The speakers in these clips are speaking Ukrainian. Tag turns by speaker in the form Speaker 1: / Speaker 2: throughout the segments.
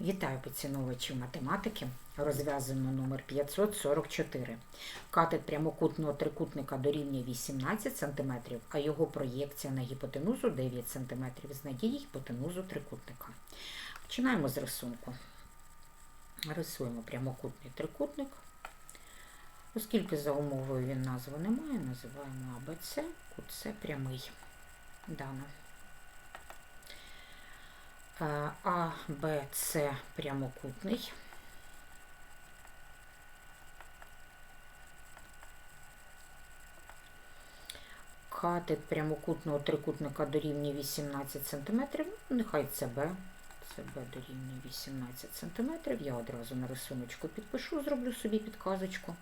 Speaker 1: Вітаю поціновувачів математики. Розв'язуємо номер 544. Катет прямокутного трикутника дорівнює 18 см, а його проєкція на гіпотенузу 9 см. Знайдіть гіпотенузу трикутника. Починаємо з рисунку. Рисуємо прямокутний трикутник. Оскільки за умовою він назви немає, називаємо АБЦ, кут С прямий. Дано. А, Б, С прямокутний. Катет прямокутного трикутника дорівнює 18 см. Нехай це Б. Це Б дорівнює 18 см. Я одразу на рисуночку підпишу, зроблю собі підказочку.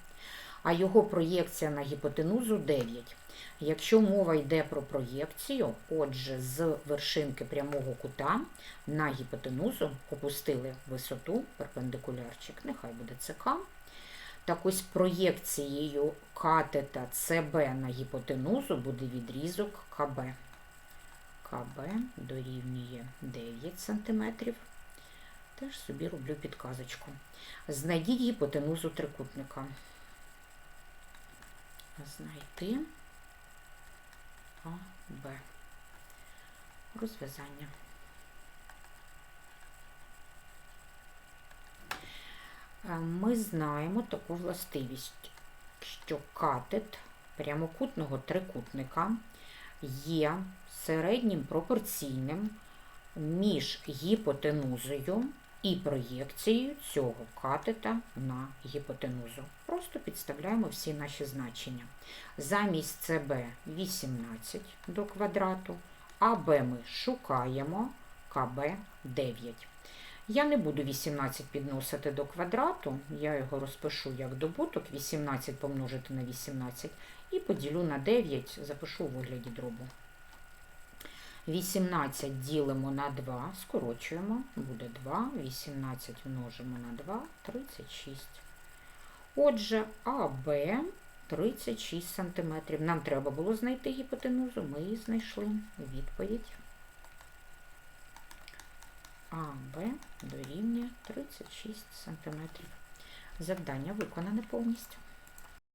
Speaker 1: А його проєкція на гіпотенузу 9. Якщо мова йде про проєкцію, отже, з вершинки прямого кута на гіпотенузу опустили висоту, перпендикулярчик, нехай буде ЦК. Так ось проєкцією катета ЦБ на гіпотенузу буде відрізок КБ. КБ дорівнює 9 см. Теж собі роблю підказочку. Знайдіть гіпотенузу трикутника. Знайти А, Б. Розв'язання. Ми знаємо таку властивість, що катет прямокутного трикутника є середнім пропорційним між гіпотенузою і проєкцією цього катета на гіпотенузу. Просто підставляємо всі наші значення. Замість ЦБ 18 до квадрату, АБ ми шукаємо, КБ 9. Я не буду 18 підносити до квадрату, я його розпишу як добуток, 18 помножити на 18 і поділю на 9, запишу у вигляді дробу. 18 ділимо на 2, скорочуємо, буде 2, 18 множимо на 2, 36. Отже, АБ 36 см. Нам треба було знайти гіпотенузу, ми її знайшли. Відповідь. АБ дорівнює 36 см. Завдання виконане повністю.